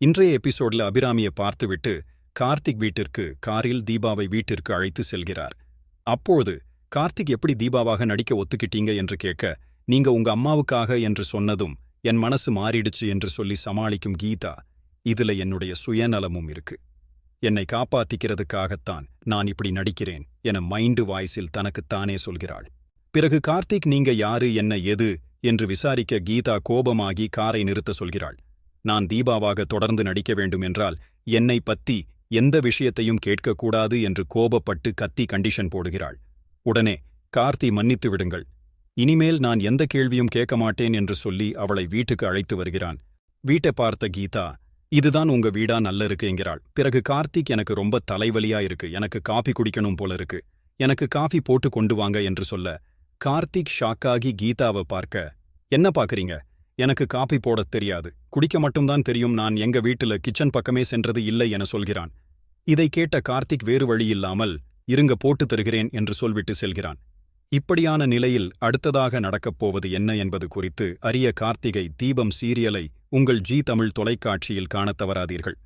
இன்றைய எபிசோட்ல அபிராமியை பார்த்துவிட்டு கார்த்திக் வீட்டிற்கு காரில் தீபாவை வீட்டிற்கு அழைத்து செல்கிறார். அப்போது கார்த்திக் எப்படி தீபாவாக நடிக்க ஒத்துக்கிட்டீங்க என்று கேட்க நீங்க உங்க அம்மாவுக்காக என்று சொன்னதும் என் மனசு மாறிடுச்சு என்று சொல்லி சமாளிக்கும் கீதா இதுல என்னுடைய சுயநலமும் இருக்கு. என்னை காப்பாத்திக்கிறதுக்காகத்தான் நான் இப்படி நடிக்கிறேன் என மைண்டு வாய்ஸில் தனக்குத்தானே சொல்கிறாள். பிறகு கார்த்திக் நீங்க யாரு? என்ன? எது? என்று விசாரிக்க கீதா கோபமாகி காரை நிறுத்த சொல்கிறாள். நான் தீபாவாக தொடர்ந்து நடிக்க வேண்டும் என்றால் என்னை பத்தி எந்த விஷயத்தையும் கேட்கக்கூடாது என்று கோபப்பட்டு கத்தி கண்டிஷன் போடுகிறாள். உடனே கார்த்தி மன்னித்து விடுங்கள். இனிமேல் நான் எந்த கேள்வியும் கேட்க மாட்டேன் என்று சொல்லி அவளை வீட்டுக்கு அழைத்து வருகிறான். வீட்டை பார்த்த கீதா இதுதான் உங்க வீடா நல்ல இருக்கு என்கிறாள். பிறகு கார்த்திக் எனக்கு ரொம்ப தலைவலியா இருக்கு. எனக்கு காபி குடிக்கணும் போல இருக்கு. எனக்கு காஃபி போட்டு கொண்டு வாங்க என்று சொல்ல கார்த்திக் ஷாக்காகி கீதாவை பார்க்க என்ன பாக்குறீங்க எனக்கு காபி போடத் தெரியாது. குடிக்க மட்டும்தான் தெரியும் நான் எங்க வீட்டுல கிச்சன் பக்கமே சென்றது இல்லை என சொல்கிறான். இதை கேட்ட கார்த்திக் வேறு வழியில்லாமல் இருங்க போட்டு தருகிறேன் என்று சொல்விட்டு செல்கிறான். இப்படியான நிலையில் அடுத்ததாக நடக்கப் போவது என்ன என்பது குறித்து அரிய கார்த்திகை தீபம் சீரியலை உங்கள் ஜி தமிழ் தொலைக்காட்சியில் காணத் தவறாதீர்கள்.